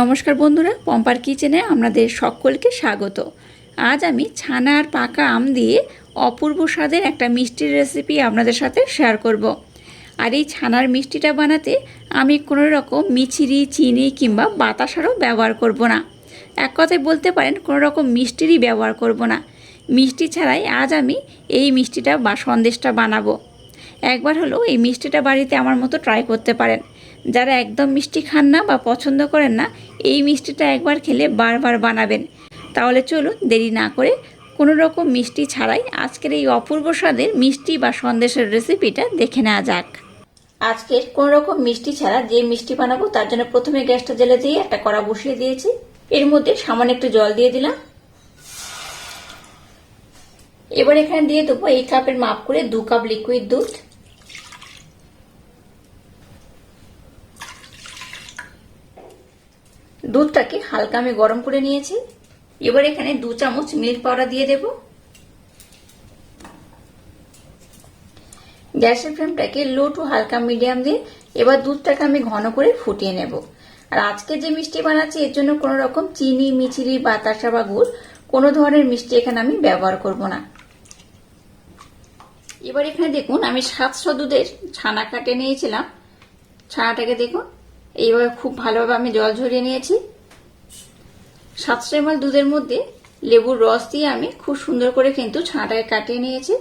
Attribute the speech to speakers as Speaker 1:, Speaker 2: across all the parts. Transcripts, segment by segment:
Speaker 1: নমস্কার বন্ধুরা, পম্পার কিচেনে আপনাদের সকলকে স্বাগত। আজ আমি ছানা আর পাকা আম দিয়ে অপূর্ব স্বাদের একটা মিষ্টির রেসিপি আপনাদের সাথে শেয়ার করব। আর এই ছানার মিষ্টিটা বানাতে আমি কোনো রকম মিছিরি, চিনি কিংবা বাতাসারও ব্যবহার করব না। এক কথায় বলতে পারেন, কোনো রকম মিষ্টিরই ব্যবহার করব না। মিষ্টি ছাড়াই আজ আমি এই মিষ্টিটা বা সন্দেশটা বানাবো। একবার হলো এই মিষ্টিটা বাড়িতে আমার মতো ট্রাই করতে পারেন। যারা একদম মিষ্টি খান না বা পছন্দ করেন না, এই মিষ্টিটা একবার খেলে বারবার বানাবেন। তাহলে চলুন দেরি না করে কোনো রকম মিষ্টি ছাড়াই আজকের এই অপূর্ব স্বাদের মিষ্টি বা সন্দেশের রেসিপিটা দেখে নেওয়া যাক। আজকের কোনো রকম মিষ্টি ছাড়া যে মিষ্টি বানাবো তার জন্য প্রথমে গ্যাসটা জ্বেলে দিয়ে একটা কড়া বসিয়ে দিয়েছি। এর মধ্যে সামান্য একটু জল দিয়ে দিলাম। এবার এখানে দিয়ে দেবো এই কাপের মাপ করে দু কাপ লিকুইড দুধ। দুধটাকে হালকা আমি গরম করে নিয়েছি। এবার এখানে দু চামচ মিল্ক পাউডার দিয়ে দেব। গ্যাসের ফ্লেমটাকে লো টু হালকা মিডিয়াম দিয়ে এবার দুধটাকে আমি ঘন করে ফুটিয়ে নেব। আর আজকে যে মিষ্টি বানাচ্ছি, এর জন্য কোনো রকম চিনি মিচিরি বাতাসা বা গুড়, কোনো ধরনের মিষ্টি এখানে আমি ব্যবহার করব না। এবার এখানে দেখুন, আমি সাতশো দুধের ছানা কাটে নিয়েছিলাম। ছানাটাকে দেখুন, এইভাবে খুব ভালোভাবে আমি জল ঝরিয়ে নিয়েছি। সাতশো এমএল দুধের মধ্যে লেবুর রস দিয়ে আমি খুব সুন্দর করে কিন্তু ছানাটাকে কাটিয়ে নিয়েছি।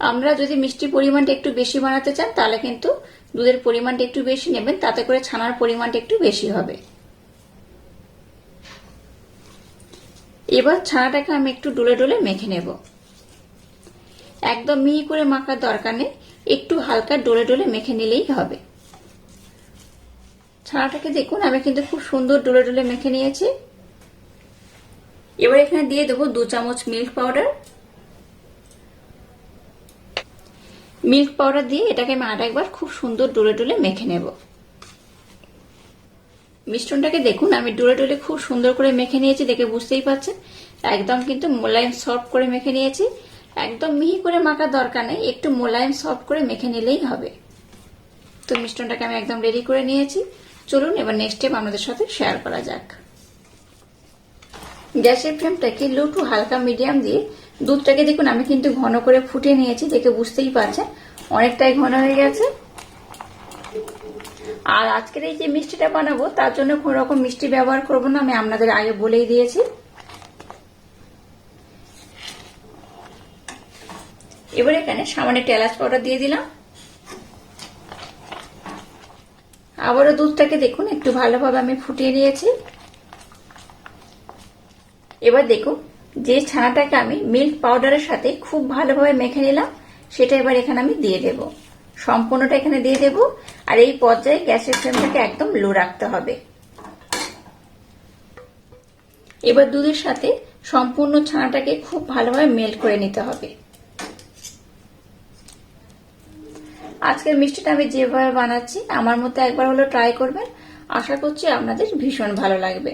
Speaker 1: আমরা যদি মিষ্টি পরিমাণটা একটু বেশি বানাতে চান, তাহলে কিন্তু দুধের পরিমাণটা একটু বেশি নেবেন, তাতে করে ছানার পরিমাণটা একটু বেশি হবে। এবার ছানাটাকে আমি একটু ডলে ডলে মেখে নেব। একদম মিহি করে মাখার দরকার নেই, একটু হালকা ডলে ডলে মেখে নিলেই হবে। ছানাটাকে দেখুন, আমি কিন্তু খুব সুন্দর ডলে ডলে মেখে নিয়েছি। এবার এখানে দিয়ে দেবো দু চামচ মিল্ক পাউডার। মিল্ক পাউডার দিয়ে এটাকে আমি আর একবার খুব সুন্দর ডলে ডলে মেখে নেব। মিশ্রণটাকে দেখুন, আমি ডলে ডলে খুব সুন্দর করে মেখে নিয়েছি, দেখে বুঝতেই পারছেন। একদম কিন্তু মোলায়েম সফট করে মেখে নিয়েছি। একদম মিহি করে মাখার দরকার নেই, একটু মোলায়েম সফট করে মেখে নিলেই হবে। তো মিশ্রণটাকে আমি একদম রেডি করে নিয়েছি। চলুন, এবার নেক্সট স্টেপ আপনাদের সাথে শেয়ার করা যাক। গ্যাসের ফ্লেমটাকে লো টু হালকা মিডিয়াম দিয়ে দুধটাকে দেখুন, আমি কিন্তু ঘন করে ফুটিয়ে নিয়েছি, দেখে বুঝতেই পারছেন, অনেকটাই ঘন হয়ে গেছে। আর আজকের এই যে মিষ্টিটা বানাবো, তার জন্য কোন রকম মিষ্টি ব্যবহার করব না, আমি আপনাদের আগে বলেই দিয়েছি। এবার এখানে সামান্য একটু এলাচ পাউডার দিয়ে দিলাম। আবারও দুধটাকে দেখুন, একটু ভালোভাবে আমি ফুটিয়ে নিয়েছি। এবার দেখুন, যে ছানাটাকে আমি মিল্ক পাউডারের সাথে খুব ভালোভাবে মেখে নিলাম, সেটা এবার এখানে আমি দিয়ে দেব। সম্পূর্ণটা এখানে দিয়ে দেব, আর এই পর্যায়ে গ্যাসের ফ্লেমটাকে একদম লো রাখতে হবে। এবার দুধের সাথে সম্পূর্ণ ছানাটাকে খুব ভালোভাবে মেল্ট করে নিতে হবে। আজকের মিষ্টিটা আমি যেভাবে বানাচ্ছি, আমার মতো একবার হলো ট্রাই করবেন। আশা করছি আপনাদের ভীষণ ভালো লাগবে।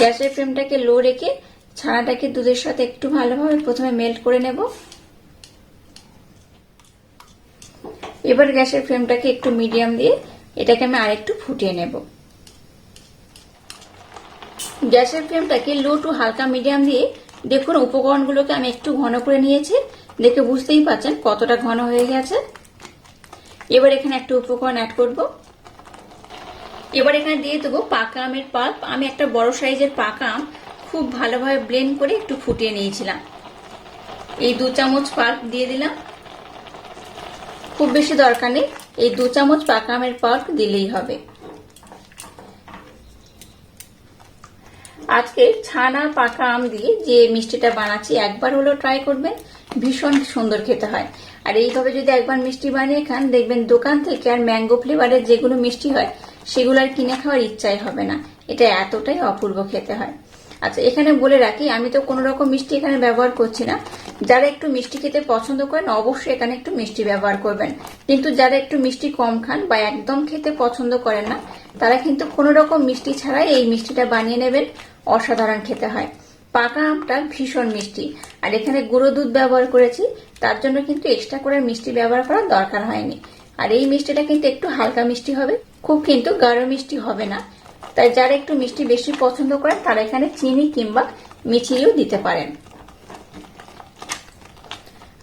Speaker 1: গ্যাসের ফ্লেমটাকে লো রেখে ছানাটাকে দুধের সাথে একটু ভালোভাবে প্রথমে মেল্ট করে নেব। এবার গ্যাসের ফ্লেমটাকে একটু মিডিয়াম দিয়ে এটাকে আমি আরেকটু ফুটিয়ে নেব। গ্যাসের ফ্লেমটাকে লো টু হালকা মিডিয়াম দিয়ে দেখুন উপকরণগুলোকে আমি একটু ঘন করে নিয়েছি। দেখে বুঝতেই পারছেন কতটা ঘন হয়ে গেছে। এবার এখানে একটা উপকরণ অ্যাড করব। এবার এখানে দিয়ে দেবো পাকা আমের পাল্প। আমি একটা বড় সাইজের পাকা আম খুব ভালোভাবে ব্লেন্ড করে একটু ফুটিয়ে নিয়েছিলাম। এই দু চামচ পাল্প দিয়ে দিলাম। খুব বেশি দরকার নেই, এই দু চামচ পাকা আমের পাল্প দিলেই হবে। আজকে ছানা পাকা আম দিয়ে যে মিষ্টিটা বানাচ্ছি, একবার হলো ট্রাই করবেন, ভীষণ সুন্দর খেতে হয়। আর এইভাবে যদি একবার মিষ্টি বানিয়ে খান, দেখবেন দোকান থেকে আর ম্যাঙ্গো ফ্লেভারের যেগুলো মিষ্টি হয়, সেগুলো আর কিনে খাওয়ার ইচ্ছাই হবে না। এটা এতটাই অপূর্ব খেতে হয়। আচ্ছা এখানে বলে রাখি, আমি তো কোনো রকম মিষ্টি এখানে ব্যবহার করছি না। যারা একটু মিষ্টি খেতে পছন্দ করেন, অবশ্যই এখানে একটু মিষ্টি ব্যবহার করবেন। কিন্তু যারা একটু মিষ্টি কম খান বা একদম খেতে পছন্দ করেন না, তারা কিন্তু কোনো রকম মিষ্টি ছাড়াই এই মিষ্টিটা বানিয়ে নেবেন। অসাধারণ খেতে হয়। পাকা আমটা ভীষণ মিষ্টি। আর এখানে গুঁড়ো দুধ ব্যবহার করেছি, তার জন্য কিন্তু এক্সট্রা করে মিষ্টি ব্যবহার করার দরকার হয়নি। আর এই মিষ্টিটা কিন্তু একটু হালকা মিষ্টি হবে, খুব কিন্তু গাঢ় মিষ্টি হবে না। তাই যারা একটু মিষ্টি বেশি পছন্দ করেন, তারা এখানে চিনি কিংবা মিচিরিও দিতে পারেন।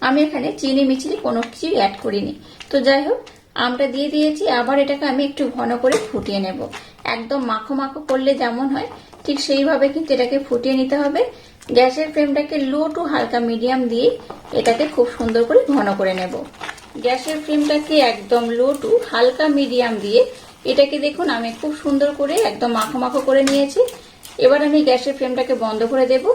Speaker 1: আমি এখানে চিনি মিচিরি কোনো কিছু অ্যাড করিনি। তো যাই হোক, আমটা দিয়ে দিয়েছি, আবার এটাকে আমি একটু ঘন করে ফুটিয়ে নেব। একদম মাখো মাখো করলে যেমন হয় ঠিক সেইভাবে কিন্তু এটাকে ফুটিয়ে নিতে হবে। গ্যাসের ফ্লেমটাকে লো টু হালকা মিডিয়াম দিয়ে এটাকে খুব সুন্দর করে ঘন করে নেব। গ্যাসের ফ্লেমটাকে একদম লো টু হালকা মিডিয়াম দিয়ে এটাকে দেখুন আমি খুব সুন্দর করে একদম মাখো মাখো করে নিয়েছি। এবার আমি গ্যাসের ফ্লেমটাকে বন্ধ করে দেব।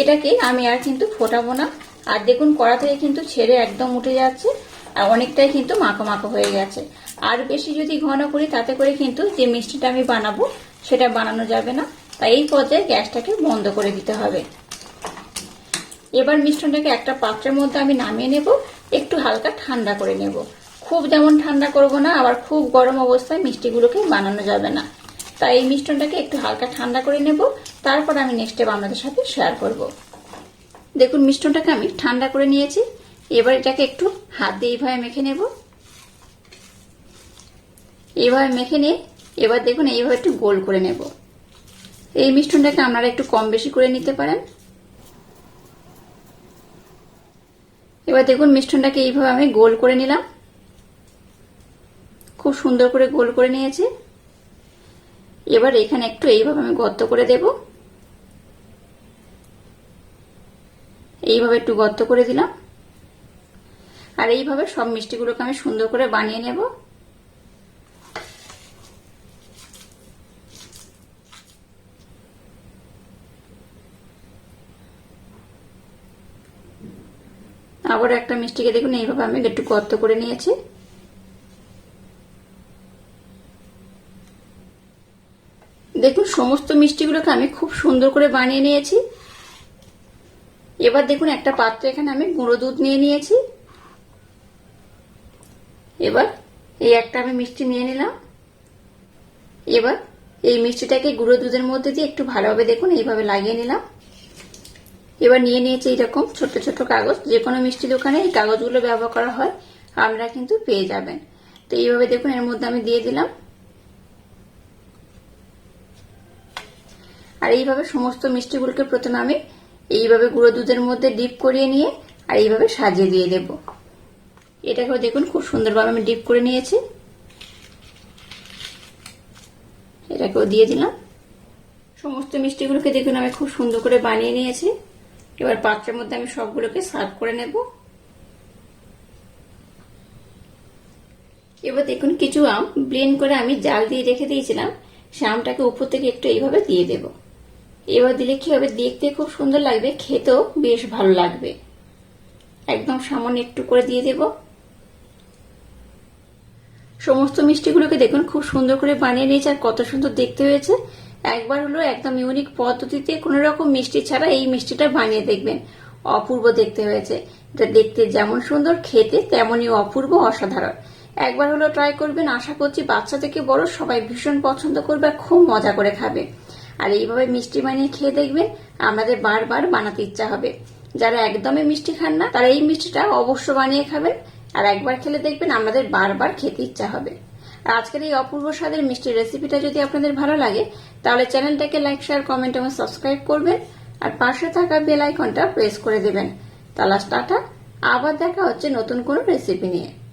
Speaker 1: এটাকে আমি আর কিন্তু ফোটাবো না। আর দেখুন কড়া থেকে কিন্তু ছেড়ে একদম উঠে যাচ্ছে আর অনেকটাই কিন্তু মাখো মাখো হয়ে গেছে। আর বেশি যদি ঘন করি তাতে করে কিন্তু যে মিষ্টিটা আমি বানাবো সেটা বানানো যাবে না। তাই এই পর্যায়ে গ্যাসটাকে বন্ধ করে দিতে হবে। এবার মিশ্রণটাকে একটা পাত্রের মধ্যে আমি নামিয়ে নেব, একটু হালকা ঠান্ডা করে নেব। খুব যেমন ঠান্ডা করব না, আবার খুব গরম অবস্থায় মিষ্টিগুলোকে বানানো যাবে না। তাই এই মিশ্রণটাকে একটু হালকা ঠান্ডা করে নেব, তারপর আমি নেক্সট স্টেপ আপনাদের সাথে শেয়ার করব। দেখুন, মিশ্রণটাকে আমি ঠান্ডা করে নিয়েছি। এবার এটাকে একটু হাত দিয়ে এইভাবে মেখে নেব। এইভাবে মেখে নিয়ে, এবার দেখুন, এইভাবে একটু গোল করে নেব। এই মিষ্টনটাকে আপনারা একটু কম বেশি করে নিতে পারেন। এবার দেখুন মিষ্টনটাকে এইভাবে আমি গোল করে নিলাম। খুব সুন্দর করে গোল করে নিয়েছি। এবার এখানে একটু এইভাবে আমি গর্ত করে দেব। এইভাবে একটু গর্ত করে দিলাম। আর এইভাবে সব মিষ্টিগুলোকে আমি সুন্দর করে বানিয়ে নেব। আবার একটা মিষ্টিকে দেখুন, এইভাবে আমি একটু গর্ত করে নিয়েছি। দেখুন, সমস্ত মিষ্টিগুলোকে আমি খুব সুন্দর করে বানিয়ে নিয়েছি। এবার দেখুন, একটা পাত্র এখানে আমি গুঁড়ো দুধ নিয়ে নিয়েছি। এবার এই একটা আমি মিষ্টি নিয়ে নিলাম। এবার এই মিষ্টিটাকে গুঁড়ো দুধের মধ্যে দিয়ে একটু ভালোভাবে দেখুন, এইভাবে লাগিয়ে নিলাম। এবার নিয়ে নিয়েছি এরকম ছোট ছোট কাগজ যে কোনো মিষ্টি দোকানে এই কাগজগুলো ব্যবহার করা হয়, আপনারা কিন্তু পেয়ে যাবেন। তো এইভাবে দেখুন, এর মধ্যে আমি দিয়ে দিলাম। আর এইভাবে সমস্ত মিষ্টিগুলোকে প্রথমে আমি এইভাবে গুঁড়ো দুধের মধ্যে ডিপ করিয়ে নিয়ে, আর এইভাবে সাজিয়ে দিয়ে দেব। এটাকেও দেখুন, খুব সুন্দরভাবে আমি ডিপ করে নিয়েছি। এটাকেও দিয়ে দিলাম। সমস্ত মিষ্টিগুলোকে দেখুন, আমি খুব সুন্দর করে বানিয়ে নিয়েছি। এবার পাত্রের মধ্যে আমি সবগুলোকে সার্ভ করে নেব। এবার দেখুন, কিছু আম ব্লেন্ড করে আমি জাল দিয়ে রেখে দিয়েছিলাম। সে আমটাকে উপর থেকে একটু এইভাবে দিয়ে দেব। এবার দিলে কি হবে? দেখতে খুব সুন্দর লাগবে, খেতেও বেশ ভালো লাগবে। একদম সামান্য একটু করে দিয়ে দেব। সমস্ত মিষ্টিগুলোকে দেখুন, খুব সুন্দর করে বানিয়ে নিয়েছে আর কত সুন্দর দেখতে হয়েছে। একবার হলো একদম ইউনিক পদ্ধতিতে কোনো রকম মিষ্টি ছাড়া এই মিষ্টিটা বানিয়ে দেখবেন। অপূর্ব দেখতে হয়েছে। এটা দেখতে যেমন সুন্দর, খেতে তেমনই অপূর্ব অসাধারণ। একবার হলো ট্রাই করবেন, আশা করছি বাচ্চা থেকে বড় সবাই ভীষণ পছন্দ করবে আর খুব মজা করে খাবে। আর এইভাবে মিষ্টি বানিয়ে খেয়ে দেখবেন, আমাদের বারবার বানাতে ইচ্ছা হবে। যারা একদমই মিষ্টি খান না, তারা এই মিষ্টিটা অবশ্য বানিয়ে খাবেন। আর একবার খেলে দেখবেন, আমাদের বারবার খেতে ইচ্ছা হবে। আজকের এই অপূর্ব স্বাদের মিষ্টির রেসিপিটা যদি আপনাদের ভালো লাগে, তাহলে চ্যানেলটাকে লাইক শেয়ার কমেন্ট এবং সাবস্ক্রাইব করবেন আর পাশে থাকা বেল আইকনটা প্রেস করে দেবেন। তাহলে টাটা, আবার দেখা হচ্ছে নতুন কোনো রেসিপি নিয়ে।